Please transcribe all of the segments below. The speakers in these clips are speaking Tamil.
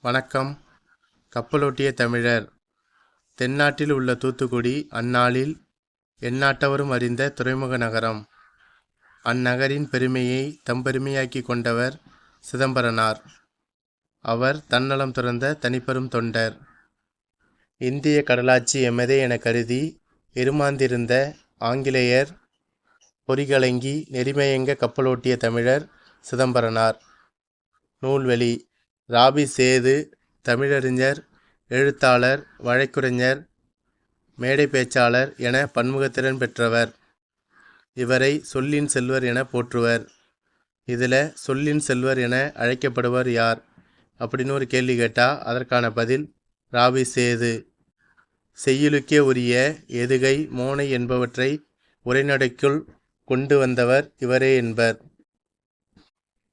வணக்கம். கப்பலோட்டிய தமிழர். தென்னாட்டில் உள்ள தூத்துக்குடி அந்நாளில் எந்நாட்டவரும் அறிந்த துறைமுக நகரம். அந்நகரின் பெருமையை தம்பெருமையாக்கி கொண்டவர் சிதம்பரனார். அவர் தன்னலம் துறந்த தனிப்பெரும் தொண்டர். இந்திய கடலாட்சி எமதே என கருதி இருமாந்திருந்த ஆங்கிலேயர் பொறிகலங்கி நெறிமயங்க கப்பலோட்டிய தமிழர் சிதம்பரனார். நூல்வெளி. ராபி சேது தமிழறிஞர் எழுத்தாளர் வழக்குரைஞர் மேடை பேச்சாளர் என பன்முகத்திறன் பெற்றவர். இவரை சொல்லின் செல்வர் என போற்றுவர். இதில் சொல்லின் செல்வர் என அழைக்கப்படுவர் யார்? அப்படின்னு ஒரு கேள்வி கேட்டால் அதற்கான பதில் ராபி சேது. செய்யுளுக்கே உரிய எதுகை மோனை என்பவற்றை உரைநடைக்குள் கொண்டு வந்தவர் இவரே என்பர்.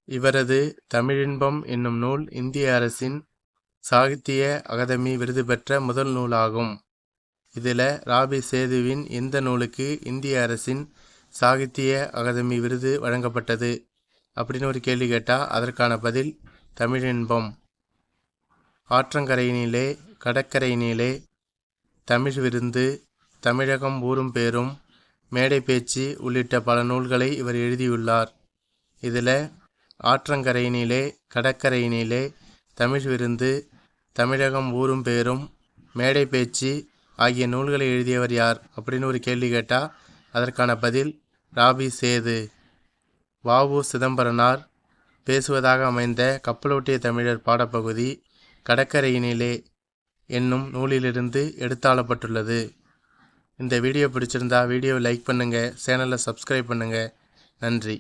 இவரது தமிழின்பம் என்னும் நூல் இந்திய அரசின் சாகித்திய அகாதமி விருது பெற்ற முதல் நூலாகும். இதில் ராபி சேதுவின் இந்த நூலுக்கு இந்திய அரசின் சாகித்ய அகாதமி விருது வழங்கப்பட்டது. அப்படின்னு ஒரு கேள்வி கேட்டால் அதற்கான பதில் தமிழின்பம். ஆற்றங்கரையினிலே கடற்கரையினிலே தமிழ் விருந்து தமிழகம் ஊரும் பேரும் மேடை பேச்சு உள்ளிட்ட பல நூல்களை இவர் எழுதியுள்ளார். இதில் ஆற்றங்கரையினிலே கடற்கரையினிலே தமிழ் விருந்து தமிழகம் ஊரும் பேரும் மேடை பேச்சு ஆகிய நூல்களை எழுதியவர் யார் அப்படின்னு ஒரு கேள்வி கேட்டால் அதற்கான பதில் ராபி சேது. வாவு சிதம்பரனார் பேசுவதாக அமைந்த கப்பலோட்டிய தமிழர் பாடப்பகுதி கடற்கரையினிலே என்னும் நூலிலிருந்து எடுத்தாளப்பட்டுள்ளது. இந்த வீடியோ பிடிச்சிருந்தா வீடியோவை லைக் பண்ணுங்கள் சேனலை சப்ஸ்கிரைப் பண்ணுங்கள் நன்றி.